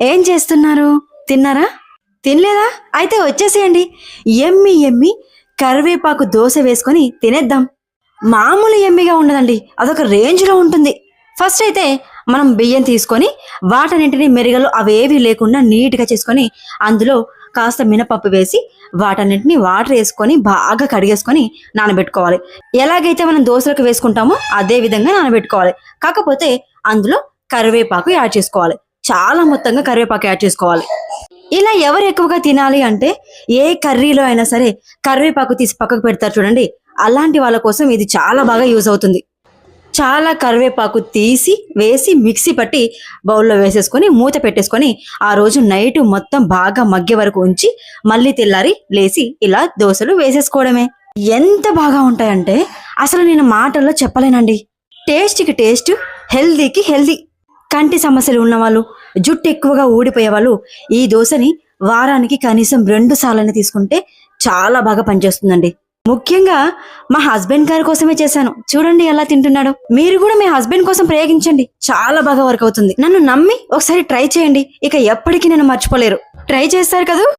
ఏం చేస్తున్నారు? తిన్నారా? తినలేదా? అయితే వచ్చేసేయండి. ఎమ్మి ఎమ్మి కరివేపాకు దోశ వేసుకొని తినేద్దాం. మామూలు ఎమ్మిగా ఉండదండి. అదొక రేంజ్లో ఉంటుంది. ఫస్ట్ అయితే మనం బియ్యం తీసుకొని వాటన్నింటినీ మెరిగలు అవేవి లేకుండా నీట్గా చేసుకొని అందులో కాస్త మినపప్పు వేసి వాటన్నింటినీ వాటర్ వేసుకొని బాగా కడిగేసుకొని నానబెట్టుకోవాలి. ఎలాగైతే మనం దోశలకు వేసుకుంటామో అదే విధంగా నానబెట్టుకోవాలి. కాకపోతే అందులో కరివేపాకు యాడ్ చేసుకోవాలి. చాలా మొత్తంగా కరివేపాకు యాడ్ చేసుకోవాలి. ఇలా ఎవరు ఎక్కువగా తినాలి అంటే ఏ కర్రీలో అయినా సరే కరివేపాకు తీసి పక్కకు పెడతారు చూడండి. అలాంటి వాళ్ళ కోసం ఇది చాలా బాగా యూజ్ అవుతుంది. చాలా కరివేపాకు తీసి వేసి మిక్సీ పట్టి బౌల్లో వేసేసుకొని మూత పెట్టేసుకొని ఆ రోజు నైట్ మొత్తం బాగా మగ్గే వరకు ఉంచి మళ్ళీ తెల్లారి లేసి ఇలా దోశలు వేసేసుకోవడమే. ఎంత బాగా ఉంటాయంటే అసలు నేను మాటల్లో చెప్పలేనండి. టేస్ట్కి టేస్ట్ హెల్దీకి హెల్దీ. కంటి సమస్యలు ఉన్నవాళ్ళు జుట్టు ఎక్కువగా ఊడిపోయే వాళ్ళు ఈ దోశని వారానికి కనీసం రెండు సార్లని తీసుకుంటే చాలా బాగా పనిచేస్తుందండి. ముఖ్యంగా మా హస్బెండ్ గారి కోసమే చేశాను. చూడండి ఎలా తింటున్నాడో. మీరు కూడా మీ హస్బెండ్ కోసం ప్రయోగించండి చాలా బాగా వర్క్ అవుతుంది. నన్ను నమ్మి ఒకసారి ట్రై చేయండి. ఇక ఎప్పటికీ నన్ను మర్చిపోలేరు. ట్రై చేస్తారు కదా?